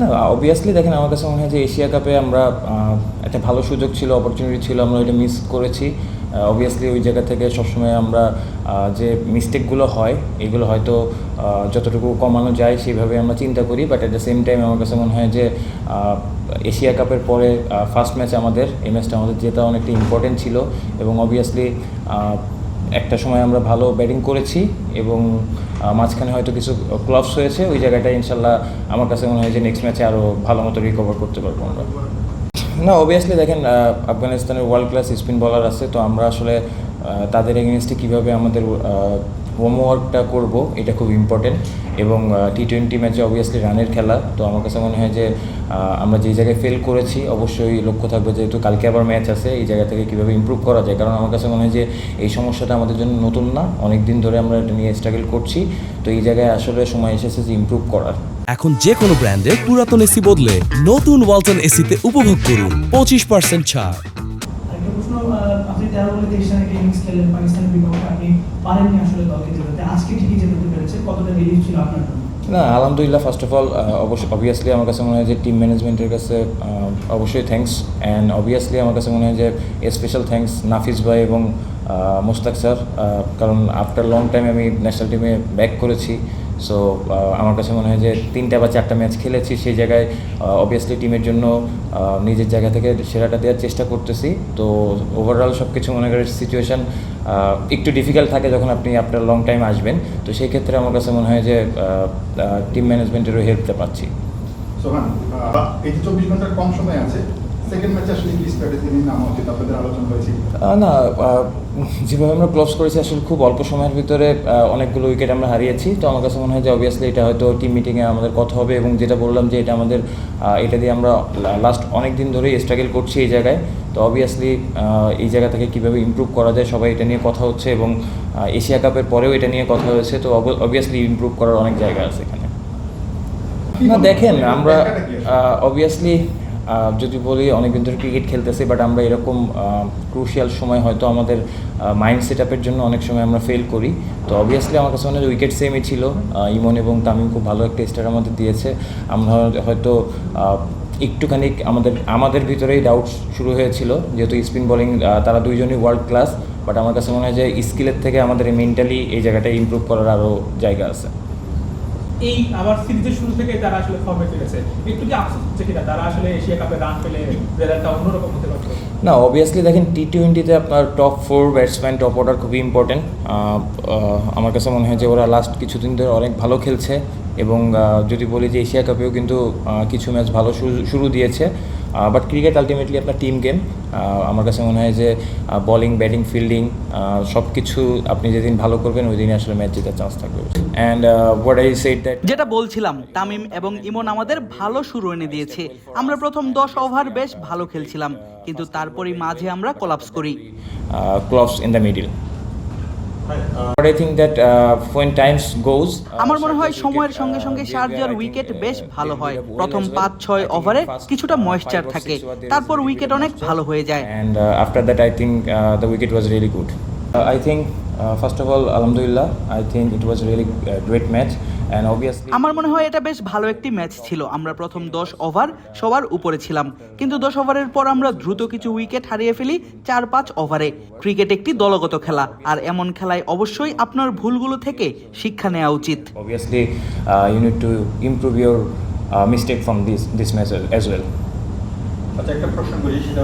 না অবভিয়াসলি দেখেন, আমার কাছে মনে হয় যে এশিয়া কাপে আমরা একটা ভালো সুযোগ ছিল অপরচুনিটি ছিল, আমরা ওইটা মিস করেছি। অবভিয়াসলি ওই জায়গা থেকে সবসময় আমরা যে মিস্টেকগুলো হয়, এগুলো হয়তো যতটুকু কমানো যায় সেইভাবে আমরা চিন্তা করি but at the same time আমার কাছে মনে হয় যে এশিয়া কাপের পরে ফার্স্ট ম্যাচ আমাদের, এই ম্যাচটা আমাদের জেতা অনেকটা ইম্পর্টেন্ট ছিল। এবং অবভিয়াসলি একটা সময় আমরা ভালো ব্যাটিং করেছি এবং মাঝখানে হয়তো কিছু ক্লাবস হয়েছে, ওই জায়গাটা ইনশাল্লাহ আমার কাছে মনে হয় যে নেক্সট ম্যাচে আরও ভালো মতো রিকভার করতে পারব আমরা। না অবভিয়াসলি দেখেন আফগানিস্তানের ওয়ার্ল্ড ক্লাস স্পিন বলার আছে, তো আমরা আসলে তাদের এগেনস্টে কীভাবে আমাদের হোমওয়ার্কটা করব এটা খুব ইম্পর্টেন্ট এবং টি টোয়েন্টি ম্যাচে অবভিয়াসলি রানের খেলা তো আমার কাছে মনে হয় যে আমরা যেই জায়গায় ফেল করেছি অবশ্যই লক্ষ্য থাকবে যেহেতু কালকে আবার ম্যাচ আছে এই জায়গা থেকে কীভাবে ইমপ্রুভ করা যায় কারণ আমার কাছে মনে হয় যে এই সমস্যাটা আমাদের জন্য নতুন না অনেক দিন ধরে আমরা এটা নিয়ে স্ট্রাগল করছি তো এই জায়গায় আসলে সময় এসেছে যে ইমপ্রুভ করার। এখন যে কোনো ব্র্যান্ডের পুরাতন এসি বদলে নতুন ওয়ালটন এসিতে উপভোগ করুন পঁচিশ পার্সেন্ট ছাড়। আপনি তেরো বলে তেইশ রানে খেলেন পাকিস্তানের বিপক্ষে আপনি পারেননি আসলে দলকে জেতাতে। আজকে ঠিকই জেতাতে পেরেছে। কতটা রিলিফ ছিল আপনার না, আলহামদুলিল্লাহ ফার্স্ট অফ অল অবশ্যই অবভিয়াসলি আমার কাছে মনে হয় যে টিম ম্যানেজমেন্টের কাছে অবশ্যই থ্যাংকস অ্যান্ড অবভিয়াসলি আমার কাছে মনে হয় যে স্পেশাল থ্যাংকস নাফিস ভাই এবং মুস্তাক স্যার কারণ আফটার লং টাইম আমি ন্যাশনাল টিমে ব্যাক করেছি সো আমার কাছে মনে হয় যে তিনটা বা চারটা ম্যাচ খেলেছি, সেই জায়গায় অবভিয়াসলি টিমের জন্য নিজের জায়গা থেকে সেরাটা দেওয়ার চেষ্টা করতেছি। তো ওভারঅল সব কিছু মনে করেন সিচুয়েশান একটু ডিফিকাল্ট থাকে যখন আপনি আপনার লং টাইম আসবেন। তো সেই ক্ষেত্রে আমার কাছে মনে হয় যে টিম ম্যানেজমেন্টেরও হেল্পটা পাচ্ছি। চব্বিশ ঘণ্টার কম সময় আছে না যেভাবে আমরা ক্লোজ করেছি আসলে খুব অল্প সময়ের ভিতরে অনেকগুলো উইকেট আমরা হারিয়েছি। তো আমার কাছে মনে হয় যে অবভিয়াসলি এটা হয়তো টিম মিটিংয়ে আমাদের কথা হবে এবং যেটা বললাম যে এটা আমাদের এটা দিয়ে আমরা লাস্ট অনেক দিন ধরেই স্ট্রাগল করছি এই জায়গায়। তো অবভিয়াসলি এই জায়গা থেকে কীভাবে ইমপ্রুভ করা যায় সবাই এটা নিয়ে কথা হচ্ছে এবং এশিয়া কাপের পরেও এটা নিয়ে কথা হয়েছে। তো অবভিয়াসলি ইমপ্রুভ করার অনেক জায়গা আছে এখানে। না দেখেন আমরা কি আসলে? অবভিয়াসলি যদি বলি, অনেকদিন ধরে ক্রিকেট খেলতেছি বাট আমরা এরকম ক্রুশিয়াল সময় হয়তো আমাদের মাইন্ড সেট আপের জন্য অনেক সময় আমরা ফেল করি। তো অবভিয়াসলি আমার কাছে মনে হয় উইকেট সেমই ছিল ইমন এবং তামিম খুব ভালো একটা স্টার আমাদের দিয়েছে। আমরা হয়তো একটুখানি আমাদের আমাদের ভিতরেই ডাউট শুরু হয়েছিল, যেহেতু স্পিন বোলিং তারা দুইজনই ওয়ার্ল্ড ক্লাস বাট আমার কাছে মনে হয় যে স্কিলের থেকে আমাদের মেন্টালি এই জায়গাটায় ইমপ্রুভ করার আরও জায়গা আছে। এই আবার সিরিজের শুরু থেকে তারা আসলে ফর্মে ফিরেছে একটু কি আফসোস হচ্ছে কিনা? তারা আসলে এশিয়া কাপে রান পেলে রেজাল্টটা অন্যরকম হতে পারতো। না অবভিয়াসলি দেখেন টি টোয়েন্টিতে আপনার top four batsman top order খুবই ইম্পর্টেন্ট আমার কাছে মনে হয় যে ওরা লাস্ট কিছুদিন ধরে অনেক ভালো খেলছে। এবং যদি বলি যে এশিয়া কাপেও কিন্তু কিছু ম্যাচ ভালো শুরু দিয়েছে বাট ক্রিকেট আলটিমেটলি আপনার টিম গেম আমার কাছে মনে হয় যে বলিং ব্যাটিং ফিল্ডিং সব কিছু আপনি যেদিন ভালো করবেন ওই দিনই আসলে ম্যাচ জেতার চান্স থাকবে। And what I said that যেটা বলছিলাম তামিম এবং ইমন আমাদের ভালো শুরু এনে দিয়েছে। আমরা প্রথম দশ ওভার বেশ ভালো খেলছিলাম কিন্তু তারপরই মাঝে আমরা কোলাপস করি। ক্লবস ইন দ্য মিডিল আমার মনে হয় সময়ের সঙ্গে সঙ্গে শারজার উইকেট বেশ ভালো হয়। প্রথম পাঁচ ছয় ওভারে কিছুটা ময়েশ্চার থাকে। তারপর উইকেট অনেক ভালো হয়ে যায়। And after that I think the wicket was really good I think first of all আলহামদুলিল্লাহ I think it was really great match আমার মনে হয় এটা বেশ ভালো একটি ম্যাচ ছিল। আমরা প্রথম দশ ওভার সবার উপরে ছিলাম। কিন্তু দশ ওভারের পর আমরা দ্রুত কিছু উইকেট হারিয়ে ফেলি চার পাঁচ ওভারে। ক্রিকেট একটি দলগত খেলা আর এমন খেলায় অবশ্যই আপনার ভুলগুলো থেকে শিক্ষা নেওয়া উচিত। Obviously, you need to improve your uh, mistake from this this match as well. আচ্ছা একটা প্রশ্ন করি সেটা